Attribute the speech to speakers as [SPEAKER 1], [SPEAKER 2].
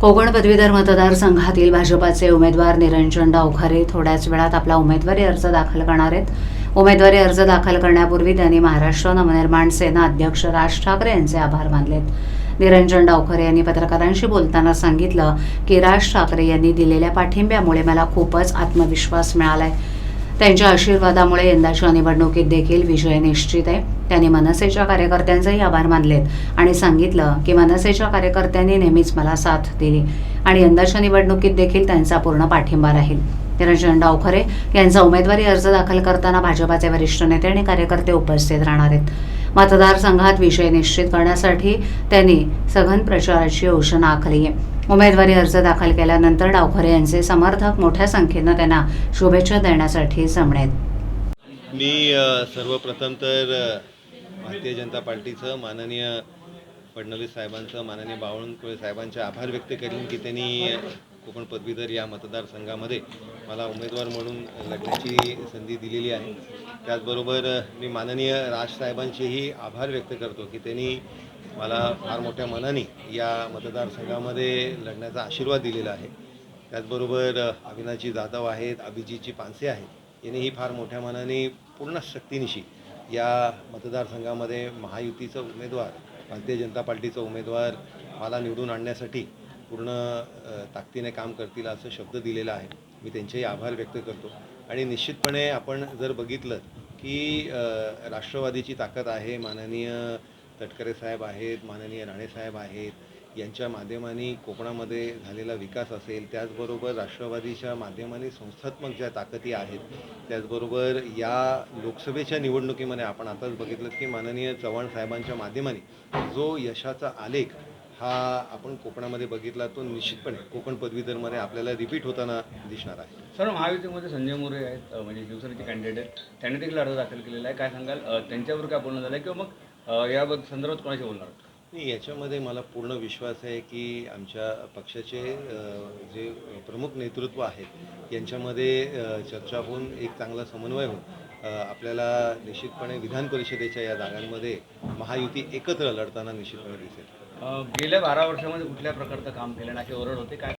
[SPEAKER 1] कोकण पदवीधर मतदारसंघातील भाजपाचे उमेदवार निरंजन डावखरे थोड्याच वेळात आपला उमेदवारी अर्ज दाखल करणार आहेत. उमेदवारी अर्ज दाखल करण्यापूर्वी त्यांनी महाराष्ट्र नवनिर्माण सेना अध्यक्ष राज ठाकरे यांचे आभार मानलेत. निरंजन डावखरे यांनी पत्रकारांशी बोलताना सांगितलं की राज ठाकरे यांनी दिलेल्या पाठिंब्यामुळे मला खूपच आत्मविश्वास मिळालाय. त्यांच्या आशीर्वादामुळे यंदाच्या निवडणुकीत देखील विजय निश्चित आहे. त्यांनी मनसेच्या कार्यकर्त्यांचेही आभार मानलेत आणि सांगितलं की मनसेच्या कार्यकर्त्यांनी नेहमीच मला साथ दिली आणि यंदाच्या निवडणुकीत देखील त्यांचा पूर्ण पाठिंबा राहील. निरंजन डावखरे यांचा उमेदवारी अर्ज दाखल करताना भाजपाचे वरिष्ठ नेते आणि कार्यकर्ते उपस्थित राहणार आहेत. मतदारसंघात विषय निश्चित करण्यासाठी त्यांनी सघन प्रचाराची योजना आखली आहे. उमेदवारी अर्ज दाखल केल्यानंतर डावखरे यांचे समर्थक मोठ्या संख्येनं त्यांना शुभेच्छा देण्यासाठी जमलेत.
[SPEAKER 2] मी सर्वप्रथम तर भारतीय जनता पार्टीचं माननीय फडणवीस साहेबांचं माननीय बावनकुळे साहेबांचे आभार व्यक्त करेन की त्यांनी कोकण पदवीधर या मतदारसंघामध्ये मला उमेदवार म्हणून लढण्याची संधी दिलेली आहे. त्याचबरोबर मी माननीय राज साहेबांचेही आभार व्यक्त करतो की त्यांनी मला फार मोठ्या मनाने या मतदारसंघामध्ये लढण्याचा आशीर्वाद दिलेला आहे. त्याचबरोबर अ, जाधव आहेत अभिजीतची पानसे आहेत. यांनीही फार मोठ्या मनाने पूर्ण शक्तीनिशी या मतदारसंघामध्ये महायुतीचा उमेदवार भारतीय जनता पार्टीचा उमेदवार मला निवडून आणण्यासाठी पूर्ण ताकदीने काम करतील असं शब्द दिलेला आहे. मी त्यांचेही आभार व्यक्त करतो. आणि निश्चितपणे आपण जर बघितलं की राष्ट्रवादीची ताकद आहे माननीय तटकरे साहेब आहेत माननीय राणेसाहेब आहेत यांच्या माध्यमाने कोकणामध्ये झालेला विकास असेल त्याचबरोबर राष्ट्रवादीच्या माध्यमाने संस्थात्मक ज्या ताकदी आहेत त्याचबरोबर या लोकसभेच्या निवडणुकीमध्ये आपण आताच बघितलं की माननीय चव्हाण साहेबांच्या माध्यमाने जो यशाचा आलेख हा आपण कोकणामध्ये बघितला तो निश्चितपणे कोकण पदवीधरमध्ये आपल्याला रिपीट होताना दिसणार आहे.
[SPEAKER 3] सर महायुतीमध्ये संजय मोरे आहेत म्हणजे शिवसेनेचे कॅन्डिडेट त्यांनी देखील अर्ज दाखल केलेला आहे. काय सांगाल? त्यांच्यावर काय बोलणं झालं किंवा मग अ, या बद्द- संदर्भात कोणाशी बोलणार
[SPEAKER 2] नाही याच्यामध्ये मला पूर्ण विश्वास आहे की आमच्या पक्षाचे जे प्रमुख नेतृत्व आहेत यांच्यामध्ये चर्चा होऊन एक चांगला समन्वय होऊन आपल्याला निश्चितपणे विधान परिषदेच्या या जागांमध्ये महायुती एकत्र लढताना निश्चितपणे दिसेल.
[SPEAKER 3] गेल्या बारा वर्षामध्ये कुठल्या प्रकारचं काम केलं? ना अशी ओरड होते काय